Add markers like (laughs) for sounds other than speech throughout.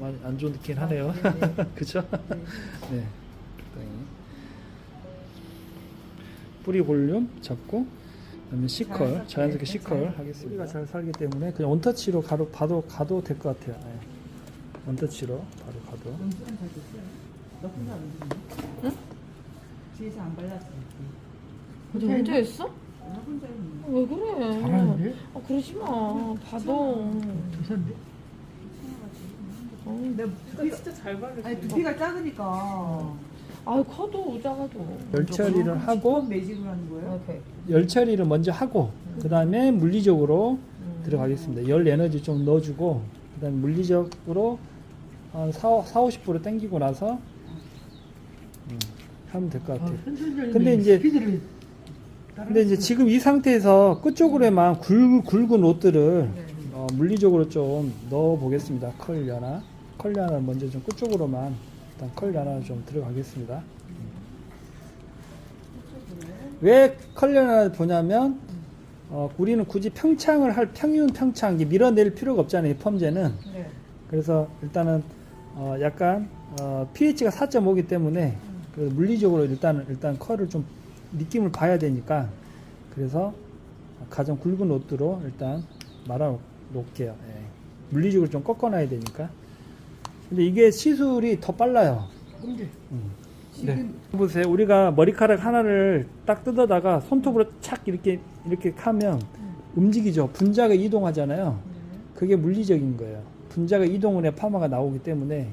많이 안 좋긴 하네요. 아, 네, 네. (laughs) 그죠? 네. 네. 적당히. 뿌리 볼륨 잡고 그다음에 시컬 자연스럽게, 자연스럽게 네, 시컬 자연스럽게. 하겠습니다. 뿌리가 잘 살기 때문에 그냥 원터치로 가도 봐도 가도 될 것 같아요. 네. 원터치로 바로 가도. 응? 뒤에서 안 발랐어. 너 혼자 했어? 나 혼자 했네. 왜 그래? 잘하는데? 아 그러지 마. 봐도. 괜찮은데? 어, 근데 두피가, 진짜 잘 바르지. 아니 두피가 작으니까. 아 커도 작아도. 열 처리를 하고 매직을 하는 거예요? 이렇게. 열 처리를 먼저 하고 그 다음에 물리적으로 음. 들어가겠습니다. 열 에너지 좀 넣어주고 그 다음에 물리적으로 한 4, 4 50% 당기고 나서 음, 하면 될것 아, 같아요. 선생님 근데 이제- 근데 이제 지금 이 상태에서 끝쪽으로만 굵, 굵은 옷들을 네. 어, 물리적으로 좀 넣어 보겠습니다. 컬 연화. 컬 연화 먼저 좀 끝쪽으로만 일단 컬 연화 좀 들어가겠습니다. 왜컬 연화를 보냐면 어, 우리는 굳이 평창을 할 평균 평창 밀어낼 필요가 없잖아요. 펌제는. 네. 그래서 일단은 어, 약간 어, pH가 4.5이기 때문에 그 물리적으로 일단 일단 컬을 좀 느낌을 봐야 되니까 그래서 가장 굵은 옷으로 일단 말아 놓을게요. 예. 물리적으로 좀 꺾어놔야 되니까. 근데 이게 시술이 더 빨라요. 근데 네. 보세요. 우리가 머리카락 하나를 딱 뜯어다가 손톱으로 착 이렇게 이렇게 하면 움직이죠. 분자가 이동하잖아요. 그게 물리적인 거예요. 분자가 이동을 해 파마가 나오기 때문에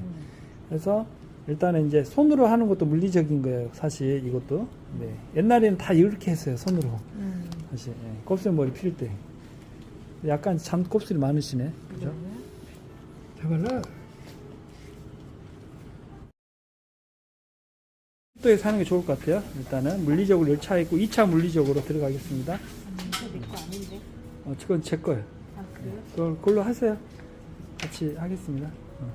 그래서 일단은 이제 손으로 하는 것도 물리적인 거예요. 사실 이것도 네. 옛날에는 다 이렇게 했어요. 손으로 음. 사실 예. 곱슬 머리 필 때. 약간 잠 곱슬이 많으시네. 그죠? 잡아라. 또에 사는 게 좋을 것 같아요. 일단은 물리적으로 열차 있고 2차 물리적으로 들어가겠습니다. 내거 아닌데. 어, 그건 제 거예요. 아 그래요? 그걸 그걸로 하세요. 같이 하겠습니다. 어.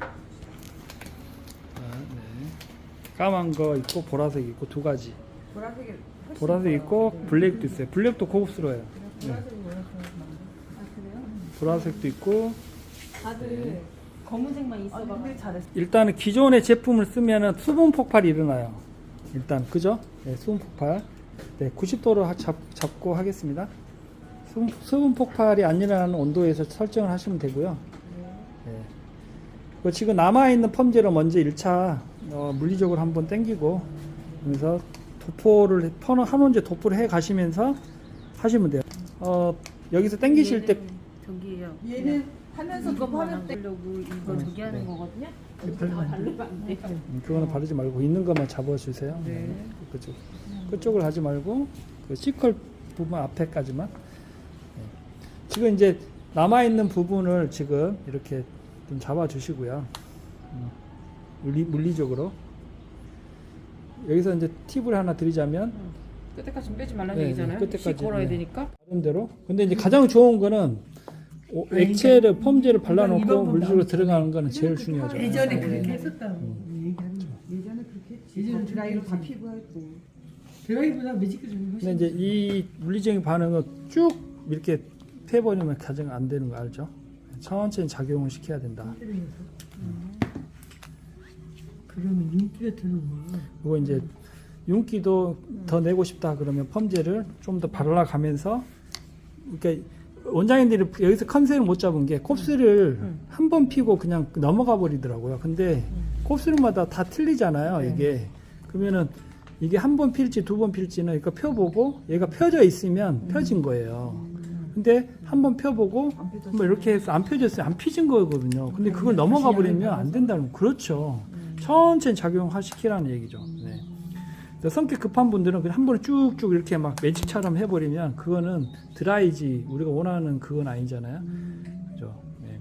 자, 네. 까만 거 있고 보라색 있고 두 가지. 보라색이 훨씬 보라색 이뻐요. 있고 네. 블랙도 있어요. 블랙도 고급스러워요. 네. 보라색이 원래 좋아하는 아 그래요? 보라색도 있고 다들 검은색만 아 있어봐. 근데 잘했어. 일단은 기존의 제품을 쓰면은 수분 폭발이 일어나요. 일단 그죠? 네, 수분 폭발. 네, 90도로 잡, 잡고 하겠습니다. 수분, 수분 폭발이 안 일어나는 온도에서 설정을 하시면 되고요. 네. 그 지금 남아있는 펌제로 먼저 1차 어, 물리적으로 한번 당기고 그래서 도포를 퍼너 한 원제 도포를 해 가시면서 하시면 돼요. 어, 여기서 당기실 때. 얘는 하면서 이것만 하면 안때 보려고 이거 음, 저기 하는 네. 거거든요. 네, 다 바르면 안안 돼요. 음, 그거는 바르지 말고 있는 것만 잡아주세요. 네. 그쪽 그쪽을 하지 말고 그 시컬 부분 앞에까지만. 네. 지금 이제 남아 있는 부분을 지금 이렇게 좀 잡아주시고요. 음, 물리 물리적으로 여기서 이제 팁을 하나 드리자면 끝에까지 빼지 말라는 네, 얘기잖아요. 네, 끝에까지, 씩 걸어야 네. 되니까. 다른 대로. 근데 이제 가장 좋은 거는 오- 액체를 펌제를 이 발라놓고 안 들어가는 거는 제일 중요하죠. 예전에 네. 그렇게 했었다고 얘기하는 거. 예전에 그렇게 했지. 예전에 드라이로 다 그렇게 피부했고. 드라이보다 매직도 좀 훨씬. 이제 이 물리적인 반응을 쭉 이렇게 패버리면 가장 안 되는 거 알죠? 천천히 작용을 시켜야 된다. 그러면 윤기가 드는 거야. 그리고 이제 윤기도 더 내고 싶다 그러면 펌제를 좀 더 발라가면서 그러니까 원장님들이 여기서 컨셉을 못 잡은 게 곱슬을 한번 피고 그냥 넘어가 버리더라고요. 근데 곱슬마다 다 틀리잖아요. 이게 그러면은 이게 한 번 필지 두 번 필지는 이거 펴보고 얘가 펴져 있으면 펴진 거예요. 근데 한 번 펴보고 한번 이렇게 해서 안 펴졌어요. 안 피진 거거든요. 근데 그걸 넘어가 버리면 안 된다는 거. 그렇죠. 천천히 작용시키라는 얘기죠. 네. 성격 급한 분들은 그냥 한 번에 쭉쭉 이렇게 막 매직처럼 해버리면 그거는 드라이지 우리가 원하는 그건 아니잖아요. 그죠? 네.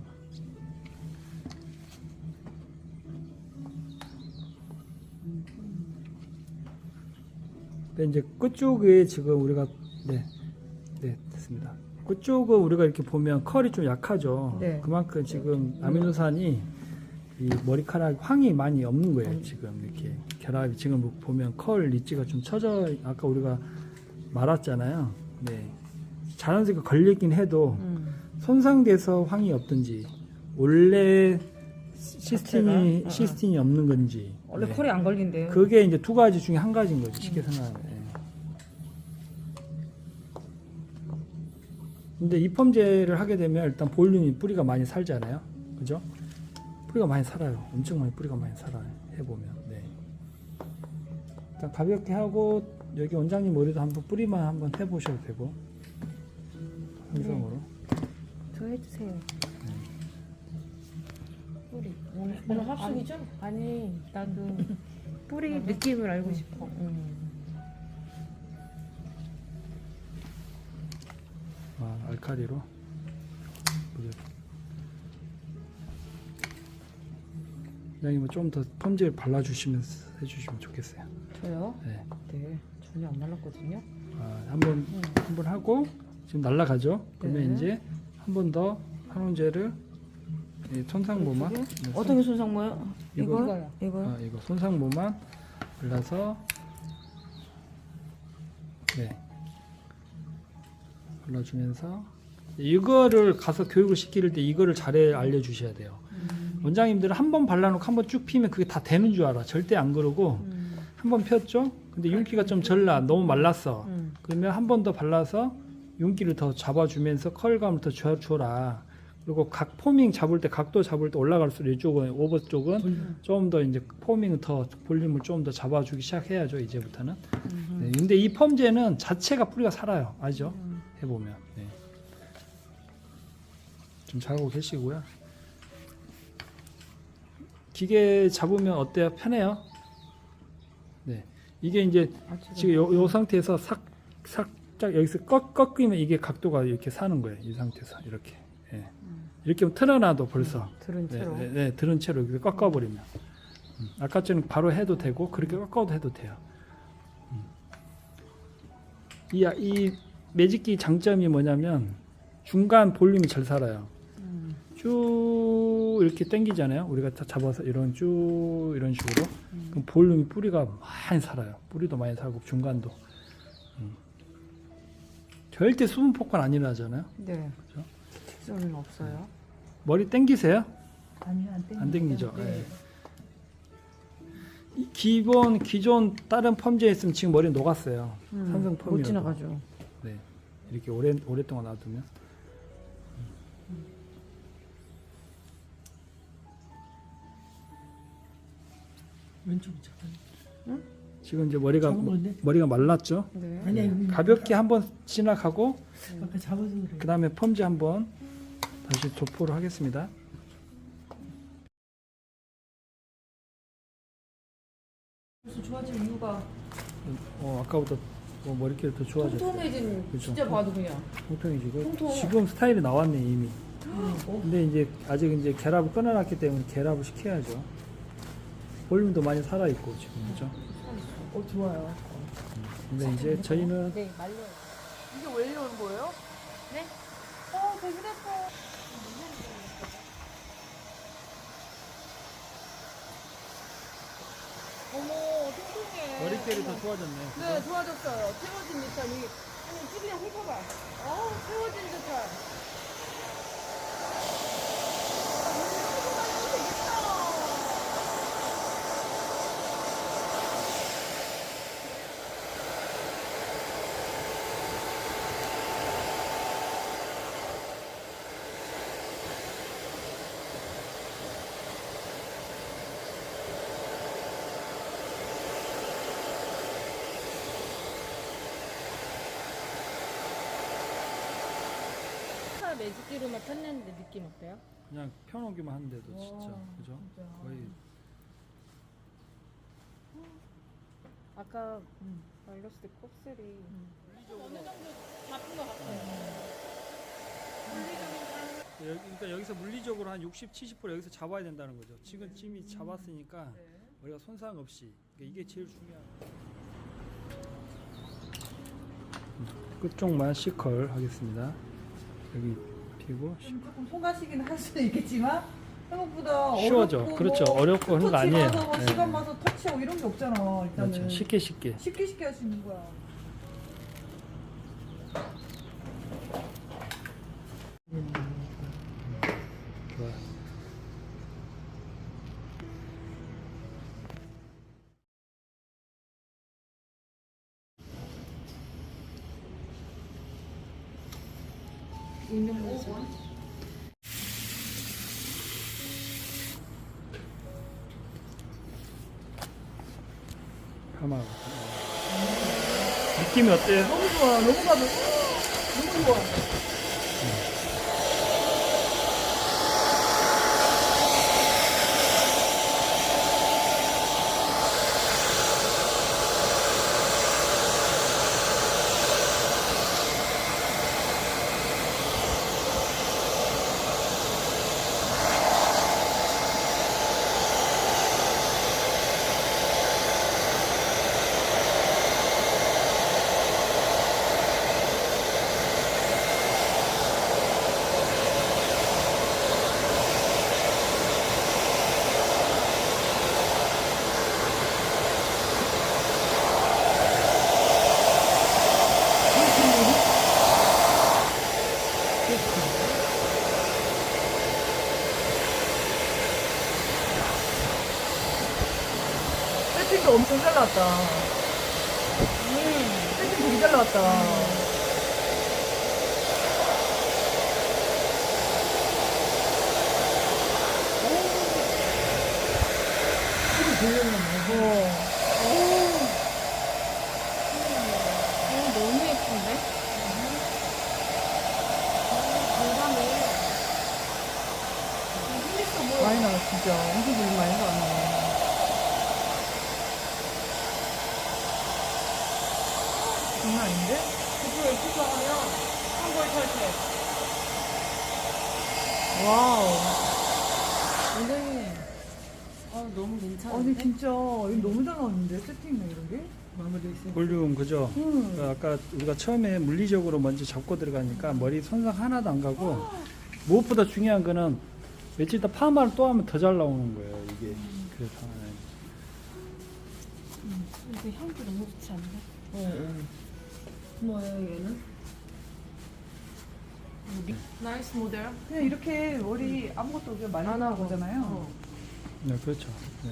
근데 이제 끝쪽에 지금 우리가 네, 네 됐습니다. 끝쪽은 우리가 이렇게 보면 컬이 좀 약하죠. 네. 그만큼 지금 아미노산이 이 머리카락 황이 많이 없는 거예요. 지금 이렇게 결합이 지금 뭐 보면 컬 리치가 좀 처져 아까 우리가 말았잖아요. 네. 자연스럽게 걸리긴 해도 음. 손상돼서 황이 없든지 원래 시스템이 자체가? 어, 시스템이 없는 건지 원래 네. 컬이 안 걸린대요. 그게 이제 두 가지 중에 한 가지인 거죠. 쉽게 생각하면. 예. 근데 입펌제를 하게 되면 일단 볼륨이 뿌리가 많이 살잖아요. 그죠? 뿌리가 많이 살아요. 엄청 많이 뿌리가 많이 살아요. 해보면. 네. 일단 가볍게 하고 여기 원장님 머리도 한번 뿌리만 한번 해보셔도 되고 삼성으로. 저 해주세요. 뿌리. 오늘, 오늘 합숙이죠? 아니, 나도 뿌리 느낌을 알고 싶어. 음. 아, 알카리로. 원장님은 좀 더 펌제를 발라주시면 해주시면 좋겠어요. 저요? 네. 네, 전혀 안 말랐거든요. 아, 한번 한 번 하고 지금 날라가죠. 그러면 네. 이제 한 번더 한온제를 이 손상모만 네, 어떤 게 손상모요? 이거- 이거요? 이거요? 아, 이거 손상모만 발라서 네 발라주면서 이거를 가서 교육을 시킬 때 이거를 잘해 알려주셔야 돼요. 원장님들은 한 번 발라놓고 한 번 쭉 피면 그게 다 되는 줄 알아. 절대 안 그러고 음. 한 번 폈죠. 근데 윤기가 좀 절나 너무 말랐어. 음. 그러면 한 번 더 발라서 윤기를 더 잡아주면서 컬감을 더 줘- 줘라. 그리고 각 포밍 잡을 때 각도 잡을 때 올라갈수록 이쪽은 오버 쪽은 좀더 이제 포밍을 더 볼륨을 좀 더 잡아주기 시작해야죠 이제부터는. 네, 근데 이 펌제는 자체가 뿌리가 살아요. 알죠? 해보면. 네. 좀 잘하고 계시고요. 기계 잡으면 어때요? 편해요? 네. 이게 이제 아, 지금 요, 요 상태에서 삭, 살짝 여기서 꺾, 꺾이면 이게 각도가 이렇게 사는 거예요. 이 상태에서 이렇게. 예. 이렇게 틀어놔도 벌써. 들은 네, 채로. 네, 네, 들은 채로 이렇게 꺾어버리면. 음, 아까처럼 바로 해도 되고 그렇게 꺾어도 해도 돼요. 음. 이, 아- 이 매직기 장점이 뭐냐면 중간 볼륨이 잘 살아요. 음. 쭉 이렇게 당기잖아요. 우리가 다 잡아서 이런 쭉 이런 식으로. 그럼 볼륨이 뿌리가 많이 살아요. 뿌리도 많이 살고 중간도. 음. 절대 수분 폭발 안 일어나잖아요. 네. 그죠? 특수는 없어요. 머리 당기세요? 아니 안 땡겨. 안 당기죠. 네. 예. 이 기본 기존 다른 펌제 했으면 지금 머리 녹았어요. 산성 못 펌이라도. 지나가죠. 네. 이렇게 오래 오랫동안 놔두면. 왼쪽 잠깐. 지금 이제 머리가 건데? 머리가 말랐죠. 네. 아니야 이거 가볍게 한번 지나가고 아까 잡아서 그래. 그 다음에 펌제 한번 다시 도포를 하겠습니다. 이유가 어, 아까보다 뭐 머릿결이 더 좋아졌어요. 통통해진 그렇죠. 진짜 봐도 그냥 통통해지고 통통. 지금 스타일이 나왔네 이미. 어? 근데 이제 아직 이제 결합을 끊어놨기 때문에 결합을 시켜야죠. 볼륨도 많이 살아 있고 지금 그죠? 어 좋아요. 근데 이제 저희는 네, 말려요. 이게 왜 이러는 거예요? 네? 어, 그 휴대폰. 어머, 통통해. 머릿결이 더 좋아졌네. 네, 좋아졌어요. 채워진 듯한 이, 아니, 찌그냥 훑어봐. 어우, 채워진 듯한. 차 매직기로만 탔는데 느낌 어때요? 그냥 펴놓기만 하는데도 진짜 와, 그죠? 진짜. 거의 아까 말렸을 때 곱슬이 어느 정도 잡힌 것 같아요. 여기, 그러니까 여기서 물리적으로 한 60, 70% 여기서 잡아야 된다는 거죠. 지금 찜이 잡았으니까 우리가 손상 없이 그러니까 이게 제일 중요한. 끝쪽만 C컬 하겠습니다. 여기 피고 조금 송가시긴 할 수는 있겠지만 생각보다 쉬워져. 어렵고 그렇죠. 뭐 어렵고 하는 거 아니에요. 가서 뭐 네. 시간 봐서 터치하고 이런 게 없잖아. 일단은 그렇죠. 쉽게 쉽게. 쉽게 쉽게 할 수 있는 거야. 좋아요. 운동보죠. 파마. 느낌이 어때요? 너무 좋아. 너무 가볍고. 너무 좋아. 세팅도 엄청 잘 나왔다. 세팅 되게 잘 나왔다. 어, 너무 예쁜데? 많이 나와 진짜. 엄청 돈 많이 나왔네. 장난 아닌데? 그걸 투자하면 한골 탈퇴. 와우. 원장님, 아 너무 괜찮은데? 아니 진짜 이거 너무 잘 나왔는데 세팅이나 이런 게? 마무리. 볼륨 그죠? 응. 그 아까 우리가 처음에 물리적으로 먼저 잡고 들어가니까 머리 손상 하나도 안 가고 무엇보다 중요한 거는 며칠 있다 파마를 또 하면 더 잘 나오는 거예요 이게 그래서 네. 이거 향도 너무 좋지 않나? 어, 뭐예요 얘는? 나이스 모델. 그냥 이렇게 머리 아무것도 그냥 많이 안안 하고. 하잖아요. 어. 네 그렇죠 네.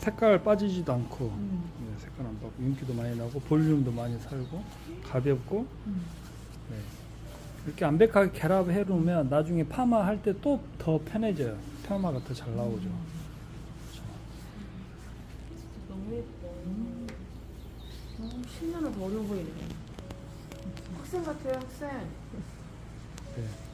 색깔 빠지지도 않고 음. 네, 색깔 안 빠고 윤기도 많이 나고 볼륨도 많이 살고 가볍고 음. 네. 이렇게 완벽하게 결합해 놓으면 나중에 파마 할 때 또 더 편해져요 파마가 더 잘 나오죠 그렇죠. 10년은 더 어려 보이네. 학생 같아요 학생. 네.